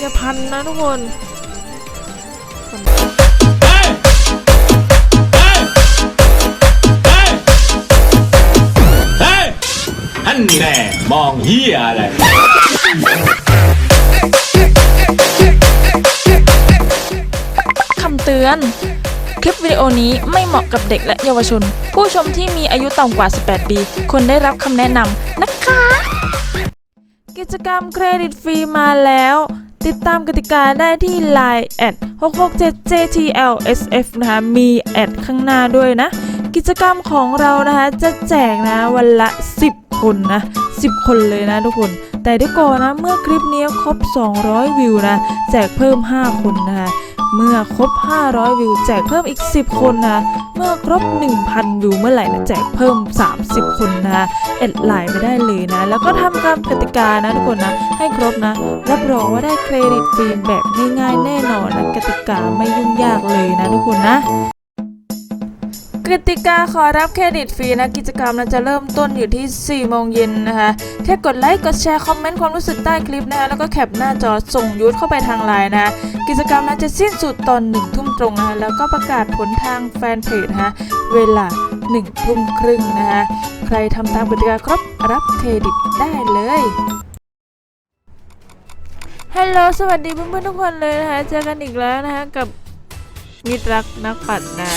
อย่าพันนะทุกคนท่านแน่มองเฮียอะไรคำเตือน คลิปวิดีโอนี้ไม่เหมาะกับเด็กและเยาวชน ผู้ชมที่มีอายุต่ำกว่า 18 ปีควรได้รับคำแนะนำนะคะ กิจกรรมเครดิตฟรีมาแล้ว ติดตามกติกาได้ที่ Line แอด667 JTLSF นะคะมีแอดข้างหน้าด้วยนะ กิจกรรมของเรานะคะจะแจกนะวันละ 10 คนนะ 10 คนเลยนะทุกคน แต่เดี๋ยวก่อนนะเมื่อคลิปนี้ครบ 200 วิวนะแจกเพิ่ม 5 คนนะคะเมื่อครบ 500 วิวแจกเพิ่มอีก 10 คนนะ เมื่อครบ 1,000 วิวเมื่อไหร่นะแจกเพิ่ม 30 คนนะแอดไลน์ไปได้เลยนะ แล้วก็ทำตามกติกานะทุกคนนะ ให้ครบนะ รับรองว่าได้เครดิตฟรีแบบง่ายๆแน่นอนนะกติกาไม่ยุ่งยากเลยนะทุกคนนะ กติกาขอรับเครดิตฟรีนะกิจกรรมนะจะเริ่มต้นอยู่ที่ 4 โมงเย็นนะคะแค่กดไลค์กดแชร์คอมเมนต์ความรู้สึกใต้คลิปนะคะแล้วก็แคปหน้าจอส่งยูทเข้าไปทางไลน์นะกิจกรรมนะจะสิ้นสุดตอน1ทุ่มตรงนะคะแล้วก็ประกาศผลทางแฟนเพจนะคะเวลา1ทุ่มครึ่งนะคะใครทำตามกติกาครบรับเครดิตได้เลยฮัลโหลสวัสดีเพื่อนๆทุกคนเลยนะคะเจอกันอีกแล้วนะคะกับมิตรรักนักปั่นนะ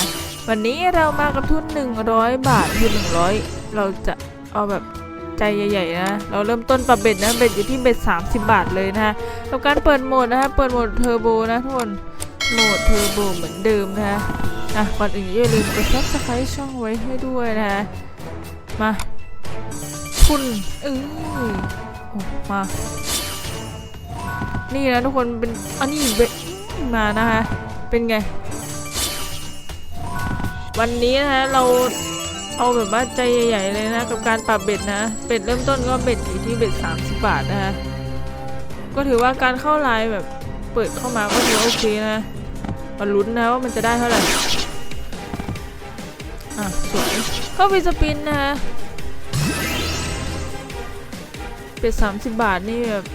วันนี้เรามากับทุน 100 บาทคือ100 เราจะเอาแบบใจใหญ่ๆนะ เราเริ่มต้นปรับเบ็ดนะ เบ็ดอยู่ที่เบ็ด 30 บาทเลยนะฮะกับการเปิดโหมดนะฮะ เปิดโหมดเทอร์โบนะทุกคน โหมดเทอร์โบเหมือนเดิมนะฮะอะก่อนอื่นอย่าลืมกดซับสไครต์ช่องไว้ให้ด้วยนะฮะ มาทุนเออมา นี่นะทุกคนเป็นอันนี้เบ็ดมานะคะ เป็นไง วันนี้นะฮะเราเอาแบบว่าใจใหญ่ๆเลยนะกับการปรับเบ็ดนะเบ็ดเริ่มต้นก็เบ็ดอยู่ที่เบ็ด30 บาทนะฮะก็ถือว่าการเข้าไลน์แบบเปิดเข้ามาก็ถือโอเคนะมาลุ้นนะว่ามันจะได้เท่าไหร่อะสวยเข้าไปสปินนะฮะเบ็ด30 บาทนี่แบบ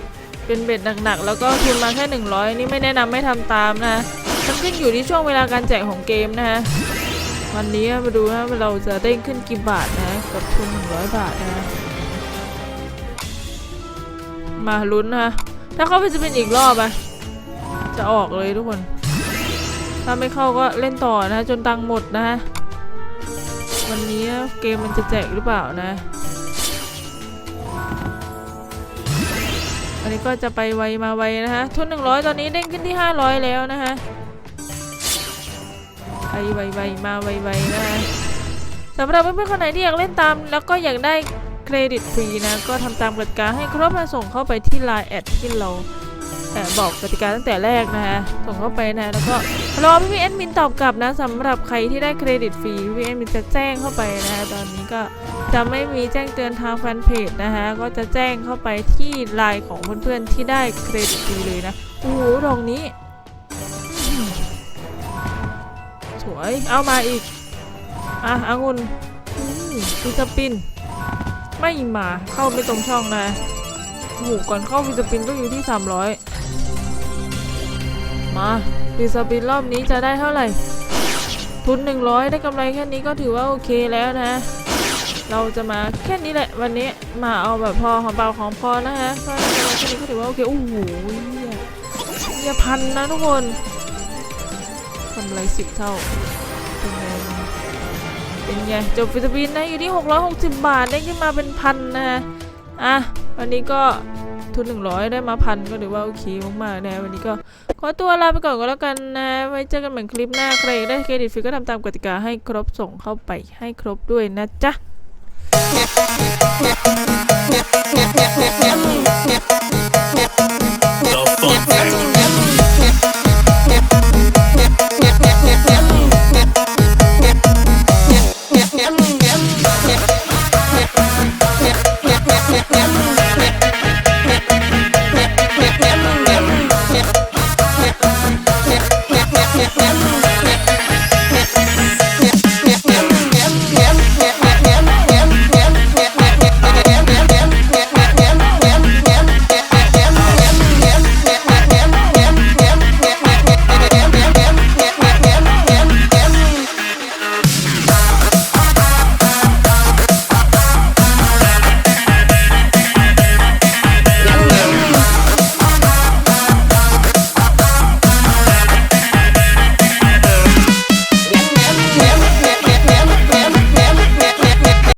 เป็นเบ็ดหนักๆ แล้วก็ทุนมาแค่ 100 นี่ไม่แนะนำไม่ทำตามนะมันขึ้นอยู่ที่ช่วงเวลาการแจกของเกมนะฮะ วันนี้มาดูนะว่าเราจะเด้งขึ้นกี่บาทนะกับทุน100 บาทนะ มาลุ้นนะถ้าเข้าไปจะเป็นอีกรอบอะจะออกเลยทุกคน ถ้าไม่เข้าก็เล่นต่อนะจนตังหมดนะ วันนี้เกมมันจะแจกหรือเปล่านะวันนี้ก็จะไปไวมาไวนะฮะทุน100 ตอนนี้เด้งขึ้นที่ 500 แล้วนะฮะ ไปไวๆมาไวๆนะสำหรับเพื่อนๆคนไหนที่อยากเล่นตาม แล้วก็อยากได้เครดิตฟรีนะ ก็ทำตามกติกาให้ครบมาส่งเข้าไปที่ Line แอดที่เราแอบบอกกติกาตั้งแต่แรกนะฮะส่งเข้าไปนะแล้วก็รอพี่ๆแอดมินตอบกลับนะสำหรับใครที่ได้เครดิตฟรีพี่แอดมินจะแจ้งเข้าไปนะตอนนี้ก็จะไม่มีแจ้งเตือนทางแฟนเพจนะคะก็จะแจ้งเข้าไปที่ไลน์ของเพื่อนๆที่ได้เครดิตฟรีเลยนะโอ้โหดอกนี้ สวยเอามาอีก อะอางุนฟิสปิน ไม่มาเข้าไม่ตรงช่องนะโอ้โหก่อนเข้าฟิสปินก็อยู่ที่ 300 มาฟิสปินรอบนี้จะได้เท่าไหร่ ทุน 100 ได้กำไรแค่นี้ก็ถือว่าโอเคแล้วนะ เราจะมาแค่นี้แหละ วันนี้มาเอาแบบพอของเบาของพอนะฮะก็ได้กำไรแค่นี้ก็ถือว่าโอเคโอ้โหเหี้ยเหี้ยพันนะทุกคน กำไรสิบเท่า เป็นไง เป็นไง จบฟิลิปปินส์นะ อยู่ที่ 660 บาท ได้ขึ้นมาเป็นพันนะฮะ อะ วันนี้ก็ทุน 100 ได้มาพันก็ถือว่าโอเคมากๆนะวันนี้ก็ขอตัวลาไปก่อนก็แล้วกันนะไว้เจอกันเหมือนคลิปหน้าใครได้เครดิตฟรีก็ทำตามกติกาให้ครบส่งเข้าไปให้ครบด้วยนะจ๊ะ